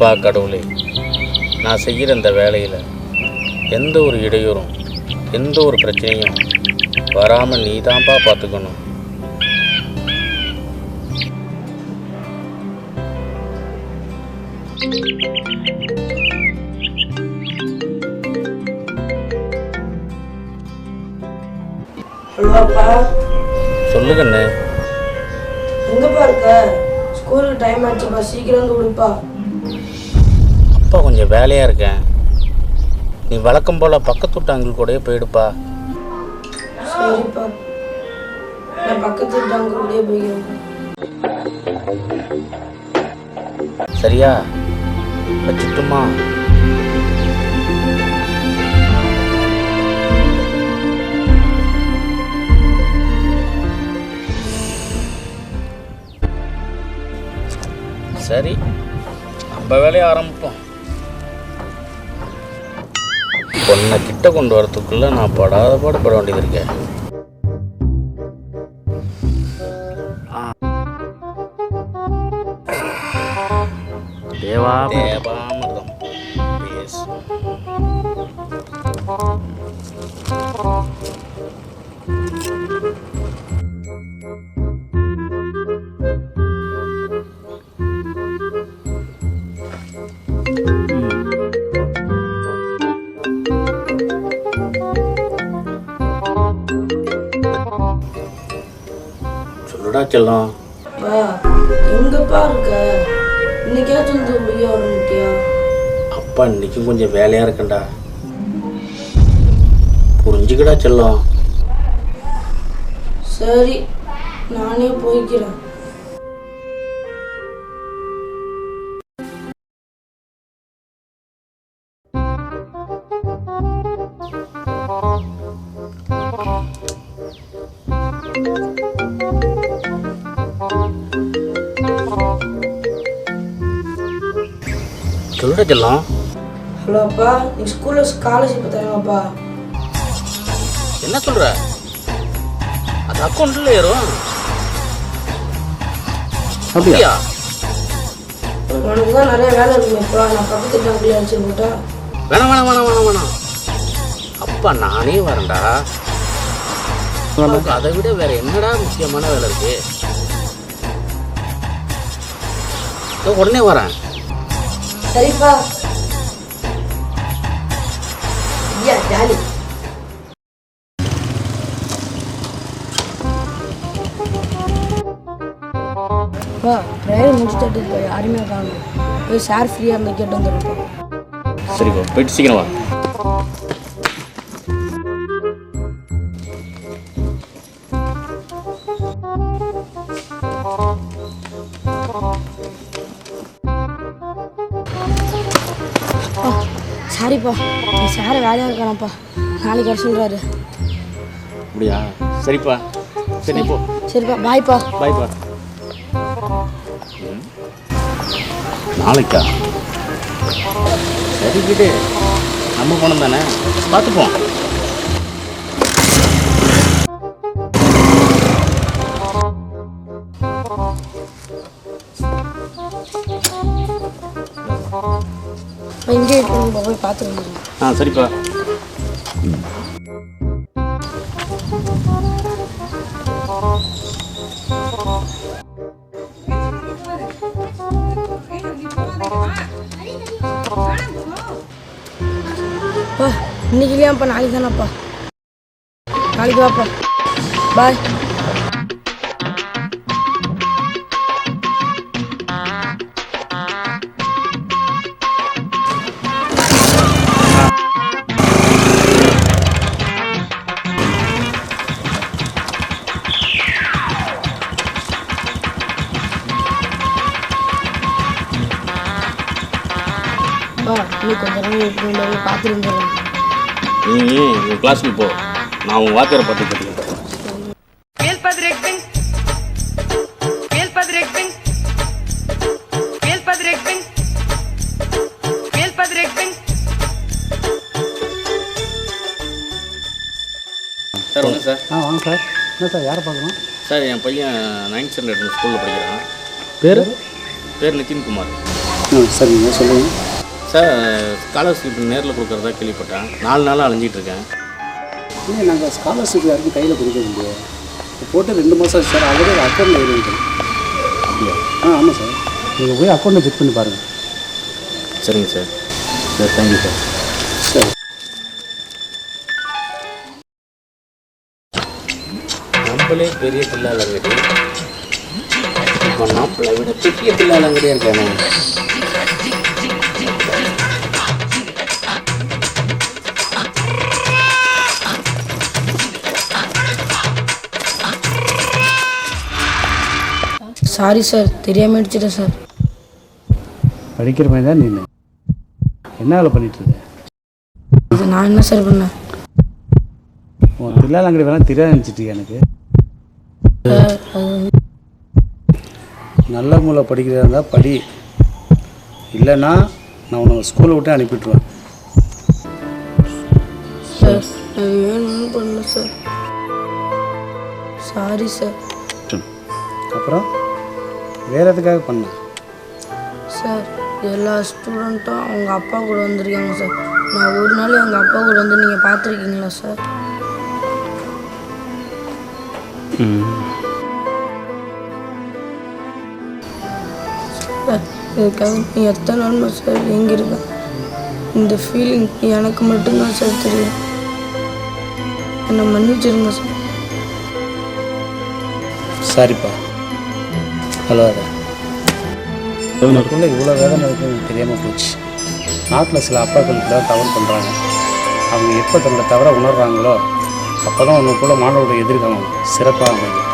அப்பா கடவுளே. நான் செய்கிற இந்த வேலையில் எந்த ஒரு இடையூறும் எந்த ஒரு பிரச்சனையும் வராமல் நீ தான்ப்பா பார்த்துக்கணும் சொல்லுங்கண்ணே எங்கப்பா இருக்க? ஸ்கூலுக்கு டைம் ஆச்சுப்பா. சீக்கிரம் வந்து விடுப்பா அப்பா கொஞ்சம் வேலையாக இருக்கேன். நீ வழக்கம் போல் பக்கத்து வீட்டாங்கள் கூடயே போயிடுப்பா. சரிப்பா. நான் பக்கத்து வீட்டாங்க கூடயே போய்க்கிறேன். சரியா? வச்சுட்டுமா. சரி. நம்ம வேலையை ஆரம்பிப்போம். பொண்ணை கிட்ட கொண்டு வரத்துக்குள்ள நான் படாத பாடுபட வேண்டியது இருக்கேன் தேவா தேவாமிர்தம். சொல்லுடா செல்லம் பா எங்கப்பா இருக்க இன்னைக்காச்சும் வர முட்டியா? அப்பா இன்னைக்கும் கொஞ்சம் வேலையாக இருக்கேன்டா. புரிஞ்சுக்கடா செல்லம். சரி நானே போய்க்கிறேன். சொல்லுடா செல்லம் ஹலோ அப்பா நீ ஸ்கூலில் ஸ்காலர்ஷிப் தராங்கப்பா என்ன சொல்ற? அது அக்கௌண்ட்ல ஏறும். அப்படியா? உனக்கு தான் நிறைய வேலை இருக்குமேப்பா நான் பக்கத்து வீட்டாங்களே அடிச்சு போட்டா வேணாம் வேணாம் வேணாம் வேணாம் வேணாம். அப்பா நானே வரேன்டா. உனக்கு அதை விட வேற என்னடா முக்கியமான வேலை இருக்கு? உடனே வரேன். சரிப்பா ஐயா ஜாலி பா ட்ரைவர் முடிச்சுட்டு போய் யாருமே காணும் போய் சார் ஃப்ரீயாக இருந்தால் கேட்டு வந்துருப்போம் சரி போ போயிட்டு சீக்கிரம் வா சாரிப்பா சார் வேலையாக இருக்கானப்பா நாளைக்கு வர சொல்கிறாரு அப்படியா? சரிப்பா. சரி போ. சரிப்பா. பாய்ப்பா. பாய்ப்பா. நாளைக்கா? சரி விடு. நம்ம பணம் தானே? பார்த்துப்போம். இங்கே போய் பார்த்துட்டு வந்துடுறேன். ஆ சரிப்பா. இன்னைக்கு இல்லையாப்பா நாளைக்கு தானேப்பா நாளைக்கு வாப்பா. பாய். பண்ணி போய் பார்த்துட்டு வந்துடுறேன் நீ உன் கிளாஸுக்கு போ. நான் உன் வாத்தியாரை பார்த்து padrekbing. சார் ஒன்று சார். ஆ வாங்க சார். என்ன சார் யாரை பார்க்கணும்? சார் என் பையன் நைன்த் ஸ்டாண்டர்ட் ஸ்கூலில் படிக்கிறான். பேர்? பேர் நிதின்குமார். ஆ சரிங்க சொல்லுங்கள் சார் ஸ்காலர்ஷிப் நேரில் கொடுக்குறதா கேள்விப்பட்டேன். நாலு நாளாக அலைஞ்சிட்டு இருக்கேன் இல்லை நாங்கள் ஸ்காலர்ஷிப் யாருக்கும் கையில் கொடுக்க முடியாது போட்டு ரெண்டு மாதம் ஆச்சு சார். ஆல்ரெடி அக்கௌண்ட்டில் இருக்குது அப்படியா? ஆ ஆமாம் சார். நீங்கள் போய் அக்கௌண்ட்டை செக் பண்ணி பாருங்கள் சரிங்க சார். Sir thank you sir. சரி. நம்மளே பெரிய தில்லாலங்கடி இப்போ நம்மளை விட பெரிய தில்லாலங்கடியாக இருக்கானே. சாரி சார் தெரியாமல் அடிச்சிட்டேன் சார். படிக்கிற மாதிரி தான் நீ என்ன வேலை இது நான் என்ன சார் பண்ணேன்? உன் தில்லாலங்கடி வேணால் தெரியாது நினச்சிட்டு எனக்கு? நல்ல மூளை படிக்கிறதா இருந்தால் படி. இல்லைன்னா நான் உன்னை ஸ்கூலை விட்டு அனுப்பிட்டுருவேன். சார் நான் வேணும்னு பண்ணல சார். Sorry sir. அப்புறம்? வேறு எதுக்காக பண்ணேன் சார் எல்லா ஸ்டூடெண்ட்டும் அவங்க அப்பா கூட வந்திருக்காங்க சார். நான் ஒரு நாள் எங்கள் அப்பா கூட வந்து நீங்கள் பார்த்துருக்கீங்களா சார்? சார் இதுக்காக நீ எத்தனை நாள் சார் எங்கே இருக்க இந்த ஃபீலிங் எனக்கு மட்டும்தான் சார் தெரியும். என்னை மன்னிச்சிருங்க சார். சரிப்பா. ஹலோ உனக்குள்ளே இவ்வளோ வேதனை இருக்குன்னு எனக்கு தெரியாமல் போச்சு. நாட்டில் சில அப்பாக்கள் இப்படி தான் தவறு பண்ணுறாங்க அவங்க எப்போ தன்னோட தவறை உணர்றாங்களோ அப்போ தான் உனக்குள்ள மாணவரோட எதிர்காலம் சிறப்பாக அமையும்.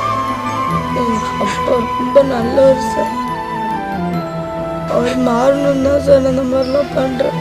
அப்பா ரொம்ப நல்லவர் சார். அவர் மாறணும் தான் சார் அந்த மாதிரிலாம் பண்ணுறேன்